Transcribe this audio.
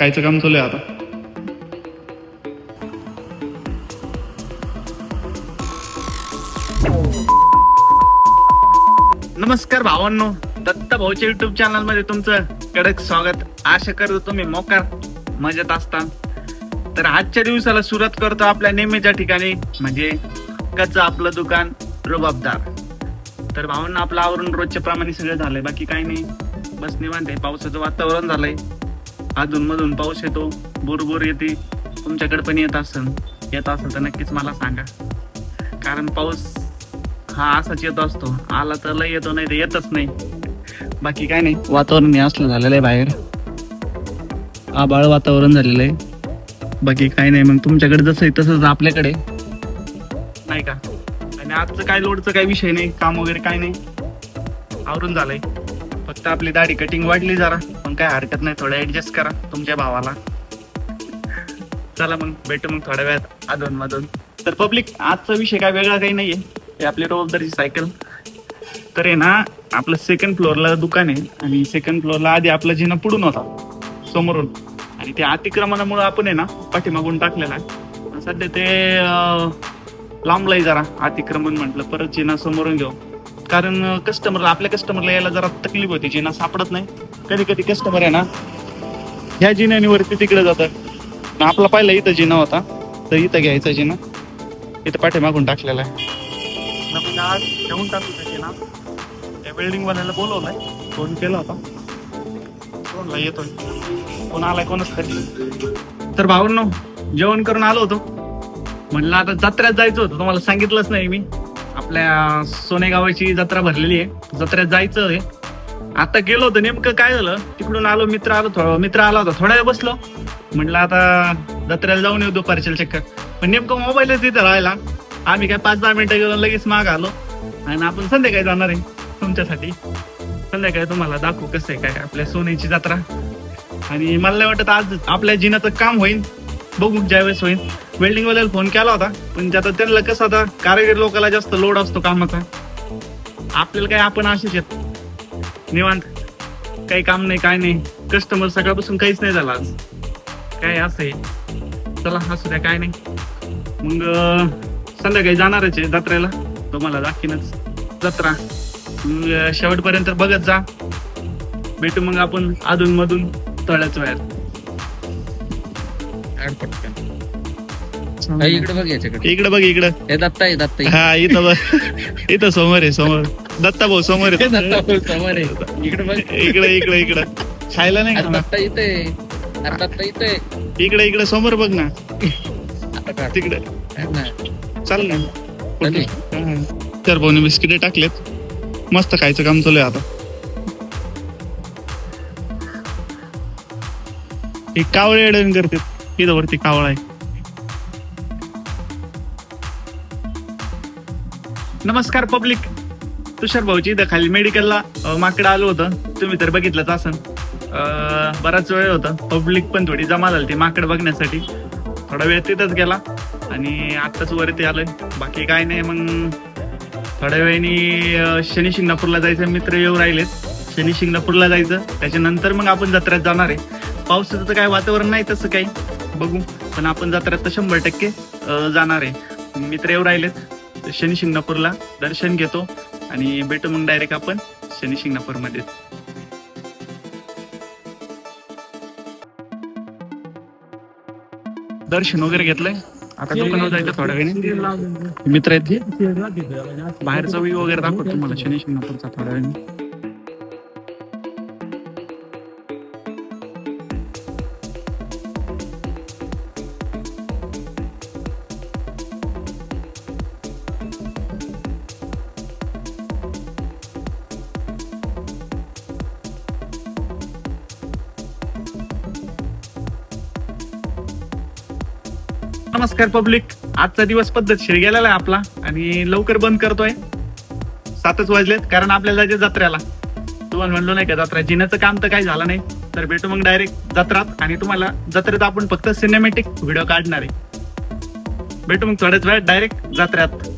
कायचं काम चालू आहे आता. नमस्कार भावांनो दत्त भाऊच्या युट्यूब चॅनलमध्ये तुमचं कडक स्वागत. आशा करतो तुम्ही मोकार मजेत असता. तर आजच्या दिवसाला सुरुवात करतो आपल्या नेहमीच्या ठिकाणी म्हणजे कच्च आपलं दुकान रुबाबदार. तर भावांना आपलं आवरून रोजच्या प्रमाणे सगळं झालंय बाकी काही नाही. बस निवांत आहे पावसाचं वातावरण झालंय. अधून मधून पाऊस येतो बुरबुर येते. तुमच्याकडे पण येत असेल येत असेल तर नक्कीच मला सांगा. कारण पाऊस हा असाच येत असतो. आला तर लय येतो नाही तर येतच नाही. बाकी काय नाही. वातावरण हे असलं झालेलं आहे बाहेर. आबाळ वातावरण झालेलं आहे. बाकी काय नाही मग तुमच्याकडे जसं आहे तसंच आपल्याकडे. नाही का? आणि आजचं काय लोडचं काय विषय नाही काम वगैरे काय नाही. आवरून झालंय. फक्त आपली दाढी कटिंग वाढली जरा. पण काय हरकत नाही थोडं ऍडजस्ट करा तुमच्या भावाला. चला मग भेटू मग थोड्या वेळात अधून मधून तर पब्लिक आजचा विषय काय वेगळा काही नाहीये. हे आपली रोजदारची सायकल तर आहे ना आपलं सेकंड फ्लोअरला दुकान आहे आणि सेकंड फ्लोअरला आधी आपला जिना पुढून होता समोरून. आणि त्या अतिक्रमणामुळे आपण आहे ना पाठीमागून टाकलेला आहे. सध्या ते लांबलाही लांबलाय जरा अतिक्रमण म्हटलं परत जिना समोरून घेऊ. कारण कस्टमरला आपल्या कस्टमरला यायला जरा तकलीफ होती जिना सापडत नाही. कधी कधी कस्टमर आहे ना ह्या जिन्यावरती तिकडे जातात. आपला पाहिला इथं जिना होता तर इथं घ्यायचा जिना. इथं पाठीमागून टाकलेला आहे. मग आज घेऊन टाकू त्या जिना. त्या बिल्डिंग वाल्याला बोलवलाय. फोन केला होता. फोनला येतोय. कोण आलाय कोणच तरी. तर भाऊंनो जेवण करून आलो होतो. म्हणलं आता जत्र्यात जायचं होतं तुम्हाला सांगितलंच नाही मी. आपल्या सोनेगावाची जत्रा भरलेली आहे. जत्र्यात जायचं आहे. आता गेलो होतो नेमकं काय झालं? तिकडून आलो मित्र आलो थोडा मित्र आला होता थोड्या वेळ बसलो. म्हटलं आता जत्रेला जाऊन येऊ दुपारच्या चक्कर. पण नेमकं मोबाईलच तिथं राहिला. आम्ही काय पाच दहा मिनिटं गेलो लगेच माग आलो. आणि आपण संध्याकाळी जाणार आहे तुमच्यासाठी. संध्याकाळी तुम्हाला दाखवू कसं आहे काय आपल्या सोन्याची जत्रा. आणि मला नाही वाटत आज आपल्या जिनाचं काम होईल. बघू ज्यावेळेस होईल. वेल्डिंग वाल्याला फोन केला होता पण आता त्यांना कसं आता कारागीर लोकांना जास्त लोड असतो कामाचा. आपल्याला काय आपण असेच आहेत. निवांत. काही काम नाही काय नाही. कस्टमर सकाळपासून काहीच नाही झाला आज. काय असं आहे? चला असू द्या काय नाही. मग संध्याकाळी जाणारच आहे जत्रेला. तुम्हाला दाखीनच. जत्रा. मग शेवटपर्यंत बघत जा. भेटू मग आपण अधून मधून तळ्याच वेळात. आड पटकन इकडे बघ याच्याकडे. इकडे बघ इकडं. हे दत्ता आहे दत्ता आहे. हा इथं बघ. इथं समोर आहे समोर. दत्ता भाऊ समोर हे आहे दत्ता बोल, समोर आहे. इकडे बघ. इकडे इकडे इकडे. खायला नाही अरे का? दत्ता इथे आहे. अरे दत्ता इथे आहे. इकडे इकडे समोर बघ ना. आता काढ. तिकडे. है ना. चाल ना. चालेल. हा. तर भाऊने बिस्किटे टाकलेत. मस्त खायचं काम चालू आहे आता. हे कावळे अडण करते इथं वरती कावळ आहे. नमस्कार पब्लिक. तुषार भाऊची इथं खाली मेडिकलला माकडं आलो होतं. तुम्ही तर बघितलंच असन. बराच वेळ होता. पब्लिक पण थोडी जमा झाली ती माकड बघण्यासाठी. थोडा वेळ तिथंच गेला आणि आत्ताच वरती आलोय. बाकी काय नाही मग थोड्या वेळाने शनी शिंगणापूरला जायचं. मित्र येऊ राहिलेत. शनी शिंगणापूरला जायचं. त्याच्यानंतर मग आपण जत्रेत जाणार आहे. पावसाचं तर काय वातावरण नाही तसं काही. बघू. पण आपण जत्रेत तर शंभर टक्के जाणार आहे. मित्र येऊ राहिलेत. शनी शिंगणापूरला दर्शन घेतो. आणि भेटू मग डायरेक्ट आपण शनी शिंगणापूरमध्ये. दर्शन वगैरे घेतलंय? आता दुकानावर जायचं थोड्या वेळाने. मित्र आहेत. बाहेरचा व्ह्यू वगैरे दाखवतो तुम्हाला. शनी शिंगणापूरचा थोड्या वेळाने. नमस्कार पब्लिक. आजचा दिवस पद्धतशीर गेलेला आहे आपला आणि लवकर बंद करतोय. सातच वाजलेत कारण आपल्याला जायचे जत्रेला. तुम्हाला म्हणलो नाही का जत्रा जिण्याचं काम तर काही झालं नाही. तर भेटू मग डायरेक्ट जत्रात आणि तुम्हाला जत्रेत आपण फक्त सिनेमॅटिक व्हिडिओ काढणार आहे. भेटू मग थोड्याच वेळ डायरेक्ट जत्र्यात